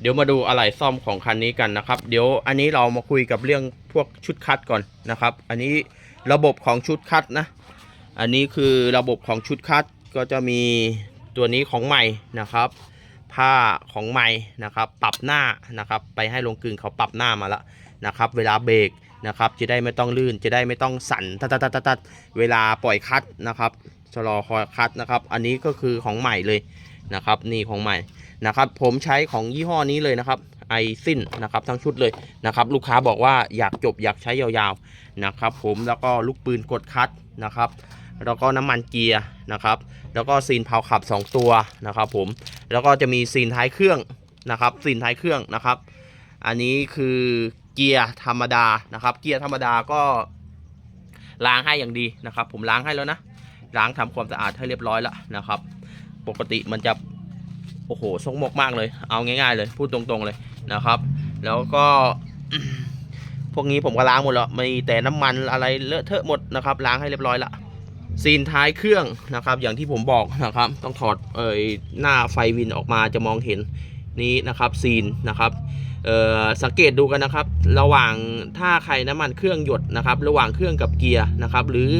เดี๋ยวมาดูอะไหล่ซ่อมของคันนี้กันนะครับ เดี๋ยวอันนี้เรามาคุยกับเรื่องพวกชุดคัดก่อนนะครับ อันนี้ระบบของชุดคัดนะ อันนี้คือระบบของชุดคัดก็จะมีตัวนี้ของใหม่นะครับ ผ้าของใหม่นะครับ ปรับหน้านะครับ ไปให้ลงกลึงเขาปรับหน้ามาแล้วนะครับ เวลาเบรกนะครับจะได้ไม่ต้องลื่นจะได้ไม่ต้องสั่นตัดตัดตัดตัดเวลาปล่อยคัดนะครับชะลอคอยคัดนะครับ อันนี้ก็คือของใหม่เลยนะครับ นี่ของใหม่ นะครับผมใช้ของยี่ห้อนี้เลยนะครับไอซินนะครับทั้งชุดเลยนะครับลูกค้าบอกว่าอยากจบอยากใช้ยาวๆนะครับผมแล้วก็ลูกปืนกดคัดนะครับแล้วก็น้ำมันเกียร์นะครับ แล้วก็ซีนเพาขับ 2 ตัวนะครับผมแล้วก็จะมีซีนท้ายเครื่องนะครับซีนท้ายเครื่องนะครับ อันนี้คือเกียร์ธรรมดานะครับ เกียร์ธรรมดาก็ล้างให้อย่างดีนะครับ ผมล้างให้แล้วนะล้างทำความสะอาดให้เรียบร้อยแล้วนะครับ ปกติมันจะ โอ้โหสกมกมากเลย เอาง่ายๆเลย พูดตรงๆเลยนะครับ แล้วก็พวกนี้ผมก็ล้างหมดแล้วมีแต่น้ำมันอะไรเลอะเทอะหมดนะครับ ล้างให้เรียบร้อยละซีนท้ายเครื่องนะครับ อย่างที่ผมบอกนะครับ ต้องถอดเอ่ยหน้าไฟวินออกมาจะมองเห็นนี้นะครับซีนนะครับเอ่อสังเกตดูกันนะครับ ระหว่างถ้าใครน้ำมันเครื่องหยดนะครับ ระหว่างเครื่องกับเกียร์นะครับ หรือ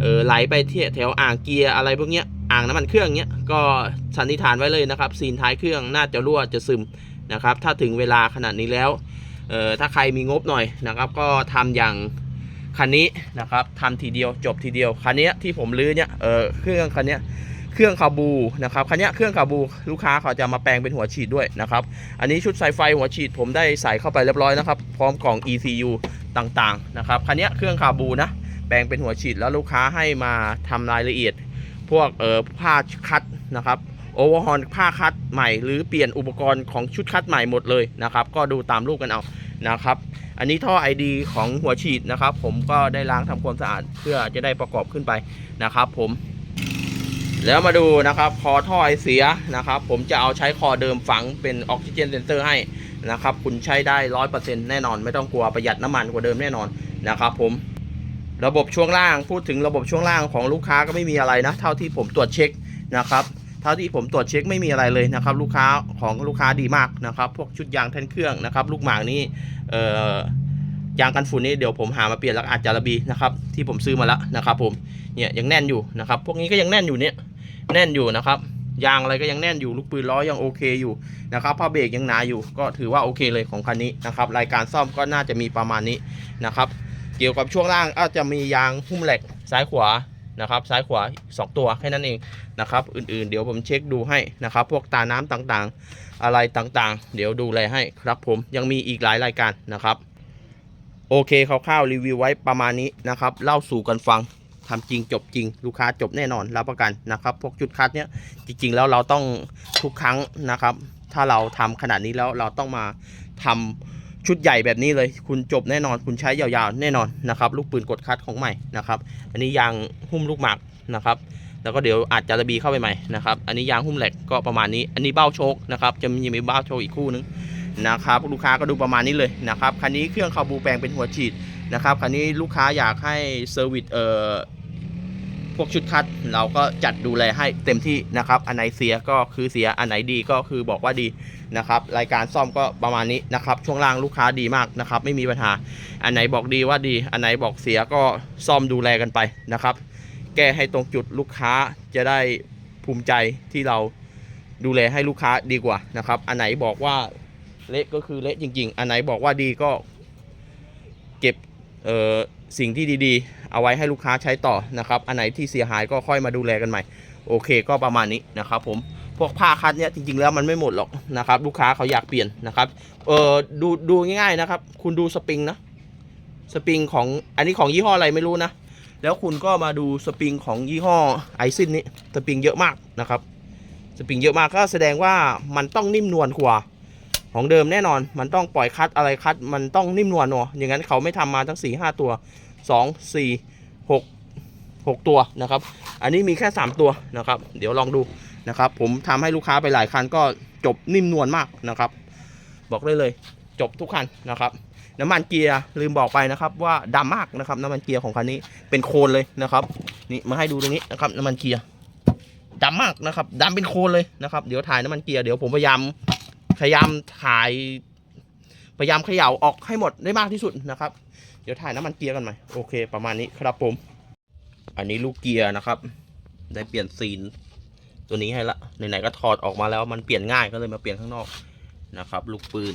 เอ่อไหลไปที่แถวอ่างเกียร์อะไรพวกเนี้ย อ่างน้ำมันเครื่องเนี้ยก็สันนิษฐานไว้เลยนะครับ ซีนท้ายเครื่องน่าจะรั่วจะซึมนะครับ ถ้าถึงเวลาขนาดนี้แล้วเอ่อถ้าใครมีงบหน่อยนะครับ ก็ทำอย่างคันนี้นะครับทำทีเดียวจบทีเดียวคันนี้ที่ผมลื้อเนี่ยเออเครื่องคันเนี้ยเครื่องคาบูนะครับคันนี้เครื่องคาบูลูกค้าเขาจะมาแปลงเป็นหัวฉีดด้วยนะครับ อันนี้ชุดสายไฟหัวฉีดผมได้ใส่เข้าไปเรียบร้อยนะครับ พร้อมกล่อง ECU ต่างๆนะครับคันนี้เครื่องคาบูนะแปลงเป็นหัวฉีดแล้วลูกค้าให้มาทำรายละเอียด พวกเออผ้าคัดนะครับโอเวอร์ฮอนผ้าคัดใหม่หรือเปลี่ยนอุปกรณ์ของชุดคัดใหม่หมดเลยนะครับ ก็ดูตามรูปกันเอานะครับ อันนี้ท่อ ID ของหัวฉีดนะครับ ผมก็ได้ล้างทำความสะอาดเพื่อจะได้ประกอบขึ้นไปนะครับผม แล้วมาดูนะครับคอท่อไอเสียนะครับ ผมจะเอาใช้คอเดิมฝังเป็นออกซิเจนเซนเซอร์ให้นะครับ คุณใช้ได้ร้อยเปอร์เซ็นต์แน่นอน ไม่ต้องกลัวประหยัดน้ำมันกว่าเดิมแน่นอนนะครับผม ระบบช่วงล่างพูดถึงระบบช่วงล่างของลูกค้าก็ไม่มีอะไรนะ เท่าที่ผมตรวจเช็คนะครับเท่าที่ผมตรวจเช็คไม่มีอะไรเลยนะครับ ลูกค้าของลูกค้าดีมากนะครับ พวกชุดยางแท่นเครื่องนะครับ ลูกหมากนี่เอ่อยางกันฝุ่นนี่เดี๋ยวผมหามาเปลี่ยนแล้วอาจจะระบีนะครับ ที่ผมซื้อมาแล้วนะครับผมเนี่ยยังแน่นอยู่นะครับ พวกนี้ก็ยังแน่นอยู่เนี่ยแน่นอยู่นะครับยางอะไรก็ยังแน่นอยู่ลูกปืนล้อยังโอเคอยู่นะครับผ้าเบรกยังหนาอยู่ ก็ถือว่าโอเคเลยของคันนี้นะครับ รายการซ่อมก็น่าจะมีประมาณนี้นะครับ เกี่ยวกับช่วงล่างอาจจะมียางหุ้มเหล็กซ้ายขวานะครับ ซ้ายขวาสองตัวแค่นั้นเองนะครับ อื่นๆ เดี๋ยวผมเช็คดูให้นะครับ พวกตาน้ำต่างๆ อะไรต่างๆ เดี๋ยวดูแลให้ครับผมยังมีอีกหลายรายการนะครับโอเคคร่าวๆรีวิวไว้ประมาณนี้นะครับ เล่าสู่กันฟังทำจริงจบจริง ลูกค้าจบแน่นอนรับประกันนะครับ พวกจุดคัดเนี้ยจริง ๆ แล้วเราต้องทุกครั้งนะครับ ถ้าเราทำขนาดนี้แล้วเราต้องมาทำ ชุดใหญ่แบบนี้เลย คุณจบแน่นอน คุณใช้ยาวๆ แน่นอนนะครับ ลูกปืนกดคัดของใหม่นะครับ อันนี้ยางหุ้มลูกหมากนะครับ แล้วก็เดี๋ยวอาจจะระบีเข้าไปใหม่นะครับ อันนี้ยางหุ้มเหล็กก็ประมาณนี้ อันนี้เบ้าโชคนะครับ จะมีมีเบ้าโชคอีกคู่นึงนะครับ ลูกค้าก็ดูประมาณนี้เลยนะครับ คันนี้เครื่องคาบูแปลงเป็นหัวฉีดนะครับ คันนี้ลูกค้าอยากให้เซอร์วิสเอ่อ พวกชุดคัดเราก็จัดดูแลให้เต็มที่นะครับ อันไหนเสียก็คือเสีย อันไหนดีก็คือบอกว่าดีนะครับ รายการซ่อมก็ประมาณนี้นะครับ ช่วงล่างลูกค้าดีมากนะครับ ไม่มีปัญหา อันไหนบอกดีว่าดี อันไหนบอกเสียก็ซ่อมดูแลกันไปนะครับ แก้ให้ตรงจุดลูกค้าจะได้ภูมิใจที่เราดูแลให้ลูกค้าดีกว่านะครับ อันไหนบอกว่าเละก็คือเละจริง ๆ อันไหนบอกว่าดีก็เก็บเอ่อสิ่งที่ดีๆ เอาไว้ให้ลูกค้าใช้ต่อนะครับ อันไหนที่เสียหายก็ค่อยมาดูแลกันใหม่ โอเคก็ประมาณนี้นะครับผมพวกผ้าคัดเนี่ยจริงๆแล้วมันไม่หมดหรอกนะครับลูกค้าเขาอยากเปลี่ยนนะครับเออดูดูง่ายๆนะครับ คุณดูสปริงนะสปริงของอันนี้ของยี่ห้ออะไรไม่รู้นะ แล้วคุณก็มาดูสปริงของยี่ห้อไอซินนี้สปริงเยอะมากนะครับ สปริงเยอะมากก็แสดงว่ามันต้องนิ่มนวลกว่า ของเดิมแน่นอน มันต้องปล่อยคัดอะไรคัด มันต้องนิ่มนวลเนอะอย่างนั้นเขาไม่ทำมาทั้ง4ี่ห้าตัวสองสี่หกหกตัวนะครับ อันนี้มีแค่ 3 ตัวนะครับ เดี๋ยวลองดูนะครับ ผมทำให้ลูกค้าไปหลายคันก็จบนิ่มนวลมากนะครับ บอกได้เลยจบทุกคันนะครับน้ำมันเกียร์ลืมบอกไปนะครับว่าดำมากนะครับน้ำมันเกียร์ของคันนี้เป็นโคลนเลยนะครับนี่มาให้ดูตรงนี้นะครับน้ำมันเกียร์ดำมากนะครับดำเป็นโคลนเลยนะครับเดี๋ยวถ่ายน้ำมันเกียร์เดี๋ยวผมพยายาม พยายามถ่าย พยายามเขย่าออกให้หมดได้มากที่สุดนะครับ เดี๋ยวถ่ายน้ำมันเกียร์กันใหม่โอเค ประมาณนี้ครับผม อันนี้ลูกเกียร์นะครับ ได้เปลี่ยนซีน ตัวนี้ให้ละไหนๆก็ถอดออกมาแล้วมันเปลี่ยนง่ายก็เลยมาเปลี่ยนข้างนอกนะครับ ลูกปืน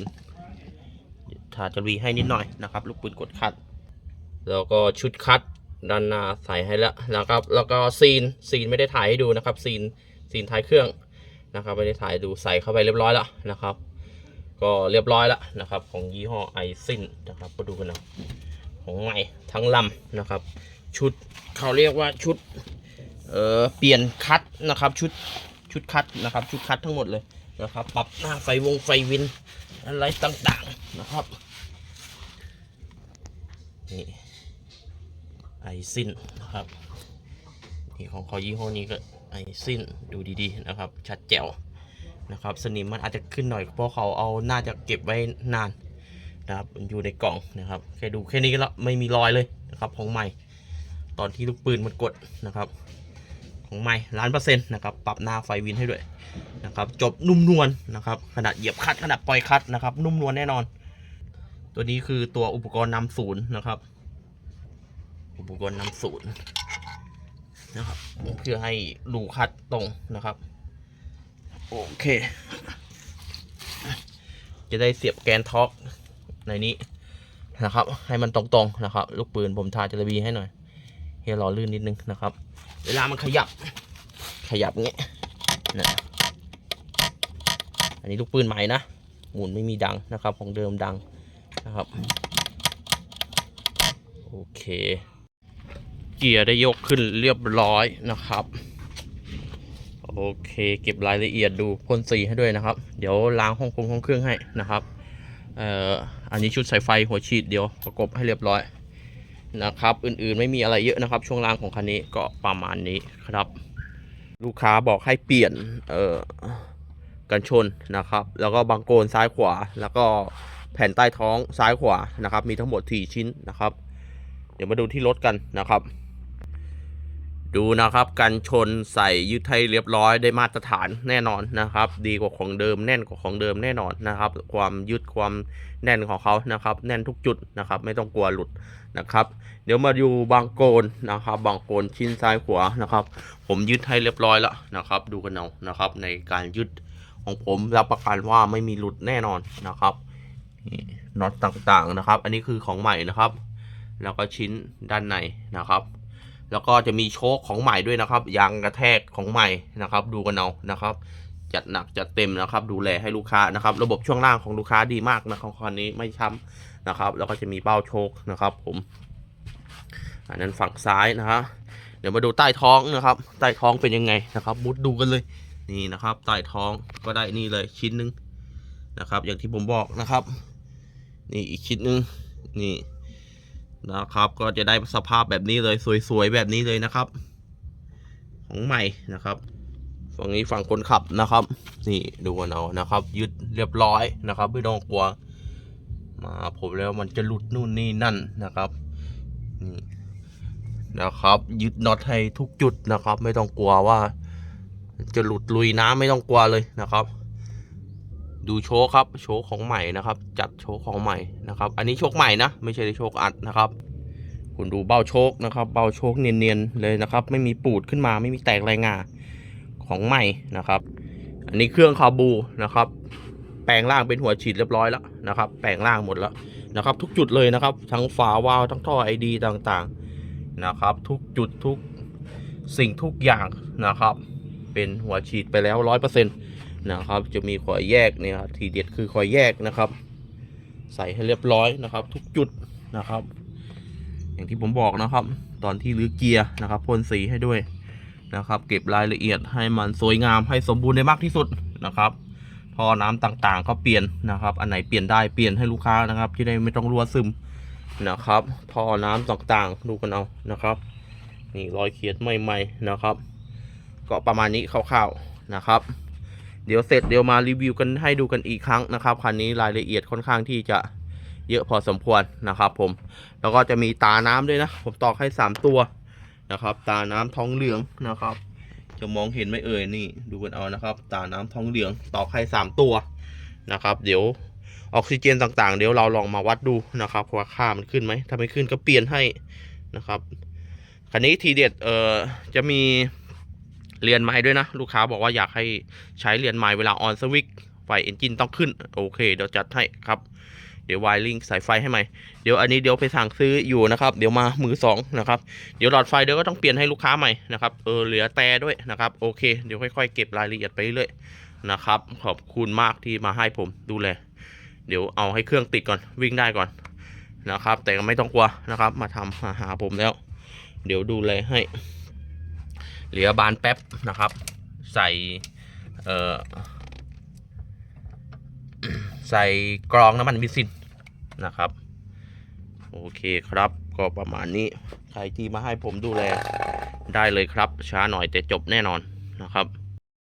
ถ้าจะรีให้นิดหน่อยนะครับ ลูกปืนกดคัด แล้วก็ชุดคัดด้านหน้าใส่ให้แล้วนะครับ แล้วก็ซีนซีนไม่ได้ถ่ายให้ดูนะครับ ซีนซีนท้ายเครื่อง นะครับไม่ได้ถ่ายดูใส่เข้าไปเรียบร้อยแล้วนะครับ ก็เรียบร้อยแล้วนะครับ ของยี่ห้อไอซินนะครับก็ดูกันนะของใหม่ทั้งลำนะครับ ชุดเขาเรียกว่าชุดเออเปลี่ยนคัดนะครับชุดชุดคัดนะครับ ชุดคัดทั้งหมดเลยนะครับ ปรับหน้าไฟวงไฟวินอะไรต่างๆนะครับนี่ไอซินนะครับนี่ของเขายี่ห้อนี้ก็ ไอซินดูดีๆนะครับ ชัดแจ๋วนะครับ สนิมมันอาจจะขึ้นหน่อยเพราะเขาเอาน่าจะเก็บไว้นานนะครับอยู่ในกล่องนะครับแค่ดูแค่นี้ก็ล้วไม่มีรอยเลยนะครับของใหม่ ตอนที่ลูกปืนมันกดนะครับ ของใหม่ล้านเปอร์เซ็นต์นะครับปรับหน้าไฟวินให้ด้วยนะครับจบนุ่มนวลนะครับขนาดเหยียบคัดขนาดปล่อยคัดนะครับ นุ่มนวลแน่นอน ตัวนี้คือตัวอุปกรณ์นำศูนย์นะครับ อุปกรณ์นำศูนย์ นะครับ เพื่อให้รูคัดตรงนะครับ โอเค จะได้เสียบแกนท็อกในนี้นะครับ ให้มันตรงๆนะครับ ลูกปืนผมทาจระบีให้หน่อยเฮียรอลื่นนิดนึงนะครับ เวลามันขยับ ขยับเงี้ยนะอันนี้ลูกปืนใหม่นะ หมุนไม่มีดังนะครับ ของเดิมดังนะครับ โอเค เกียร์ได้ยกขึ้นเรียบร้อยนะครับ โอเค เก็บรายละเอียดดูพ่นสีให้ด้วยนะครับ เดี๋ยวล้างห้องคงห้องเครื่องให้นะครับเอ่ออันนี้ชุดสายไฟหัวฉีดเดียวประกบให้เรียบร้อยนะครับ อื่นๆไม่มีอะไรเยอะนะครับ ช่วงล่างของคันนี้ก็ประมาณนี้ครับ ลูกค้าบอกให้เปลี่ยนเอ่อกันชนนะครับ แล้วก็บังโกนซ้ายขวา แล้วก็แผ่นใต้ท้องซ้ายขวานะครับ มีทั้งหมด 4 ชิ้นนะครับ เดี๋ยวมาดูที่รถกันนะครับ ดูนะครับกันชนใส่ยึดให้เรียบร้อยได้มาตรฐานแน่นอนนะครับ ดีกว่าของเดิมแน่นกว่าของเดิมแน่นอนนะครับ ความยึดความแน่นของเขานะครับ แน่นทุกจุดนะครับ ไม่ต้องกลัวหลุดนะครับ เดี๋ยวมาดูบางโกนนะครับ บางโกนชิ้นซ้ายขวานะครับ ผมยึดให้เรียบร้อยแล้วนะครับ ดูกันเอานะครับ ในการยึดของผมรับประกันว่าไม่มีหลุดแน่นอนนะครับน็อตต่างๆนะครับ อันนี้คือของใหม่นะครับ แล้วก็ชิ้นด้านในนะครับ แล้วก็จะมีโชคของใหม่ด้วยนะครับ ยางกระแทกของใหม่นะครับ ดูกันเอานะครับ จัดหนักจัดเต็มนะครับ ดูแลให้ลูกค้านะครับ ระบบช่วงล่างของลูกค้าดีมากนะครับคันนี้ไม่ช้ำนะครับ แล้วก็จะมีเป้าโชคนะครับผม อันนั้นฝั่งซ้ายนะฮะเดี๋ยวมาดูใต้ท้องนะครับ ใต้ท้องเป็นยังไงนะครับ มุดดูกันเลยนี่นะครับ ใต้ท้องก็ได้นี่เลยชิ้นหนึ่งนะครับ อย่างที่ผมบอกนะครับ นี่อีกชิ้นหนึ่งนี่ นะครับ ก็จะได้สภาพแบบนี้เลยสวยๆแบบนี้เลยนะครับ ของใหม่นะครับ ฝั่งนี้ฝั่งคนขับนะครับ นี่ดูกันเอานะครับ ยึดเรียบร้อยนะครับ ไม่ต้องกลัว มาผมแล้วมันจะหลุดนู่นนี่นั่นนะครับนี่นะครับ ยึดน็อตให้ทุกจุดนะครับ ไม่ต้องกลัวว่า จะหลุดลุยน้ำไม่ต้องกลัวเลยนะครับ ดูโชว์ครับโชว์ของใหม่นะครับ จัดโชว์ของใหม่นะครับ อันนี้โชคใหม่นะ ไม่ใช่โชคอัดนะครับ คุณดูเบ้าโชคนะครับ เบ้าโชคเนียนๆเลยนะครับ ไม่มีปูดขึ้นมาไม่มีแตกรายงาของใหม่นะครับ อันนี้เครื่องคาบูนะครับ แปลงร่างเป็นหัวฉีดเรียบร้อยแล้วนะครับ แปลงร่างหมดแล้วนะครับ ทุกจุดเลยนะครับ ทั้งฝาวาล์วทั้งท่อไอดีต่างๆนะครับ ทุกจุดทุกสิ่งทุกอย่างนะครับ เป็นหัวฉีดไปแล้วร้อยเปอร์เซ็นต์ นะครับ จะมีคอยแยกเนี่ยครับทีเด็ดคือคอยแยกนะครับ ใส่ให้เรียบร้อยนะครับ ทุกจุดนะครับ อย่างที่ผมบอกนะครับ ตอนที่รื้อเกียร์นะครับพ่นสีให้ด้วยนะครับ เก็บรายละเอียดให้มันสวยงามให้สมบูรณ์ได้มากที่สุดนะครับท่อน้ำต่างๆ ก็เปลี่ยนนะครับ อันไหนเปลี่ยนได้เปลี่ยนให้ลูกค้านะครับ ที่ได้ไม่ต้องรั่วซึมนะครับท่อน้ำต่างๆ ดูกันเอานะครับ นี่รอยเขียดใหม่ๆนะครับ ก็ประมาณนี้คร่าวๆนะครับ เดี๋ยวเสร็จเดี๋ยวมารีวิวกันให้ดูกันอีกครั้งนะครับคันนี้รายละเอียดค่อนข้างที่จะเยอะพอสมควรนะครับผม แล้วก็จะมีตาน้ำด้วยนะ ผมตอกให้ 3 ตัวนะครับ ตาน้ำทองเหลืองนะครับ จะมองเห็นไหมเอ่ยนี่ ดูกันเอานะครับ ตาน้ำทองเหลืองตอกให้ 3 ตัวนะครับ เดี๋ยวออกซิเจนต่างๆ เดี๋ยวเราลองมาวัดดูนะครับว่าค่ามันขึ้นไหมถ้าไม่ขึ้นก็เปลี่ยนให้นะครับคันนี้ทีเด็ดเอ่อจะมี เรียนไม้ด้วยนะ ลูกค้าบอกว่าอยากให้ใช้เรียนไม้เวลาออนสวิกไฟเอนจินต้องขึ้น โอเค เดี๋ยวจัดให้ครับ เดี๋ยววายลิงสายไฟให้ใหม่เดี๋ยวอันนี้เดี๋ยวไปสั่งซื้ออยู่นะครับ เดี๋ยวมามือสองนะครับ เดี๋ยวหลอดไฟเดี๋ยวก็ต้องเปลี่ยนให้ลูกค้าใหม่นะครับ เออเหลือแต่ด้วยนะครับ โอเค เดี๋ยวค่อยๆ เก็บรายละเอียดไปเรื่อยนะครับ ขอบคุณมากที่มาให้ผมดูแล เดี๋ยวเอาให้เครื่องติดก่อนวิ่งได้ก่อนนะครับ แต่ก็ไม่ต้องกลัวนะครับ มาทำมาหาผมแล้ว เดี๋ยวดูแลให้ เหลือบานแป๊บนะครับ ใส่เอ่อใส่กรองน้ำมันมิซินนะครับ โอเคครับก็ประมาณนี้ใครที่มาให้ผมดูแลได้เลยครับ ช้าหน่อยแต่จบแน่นอนนะครับ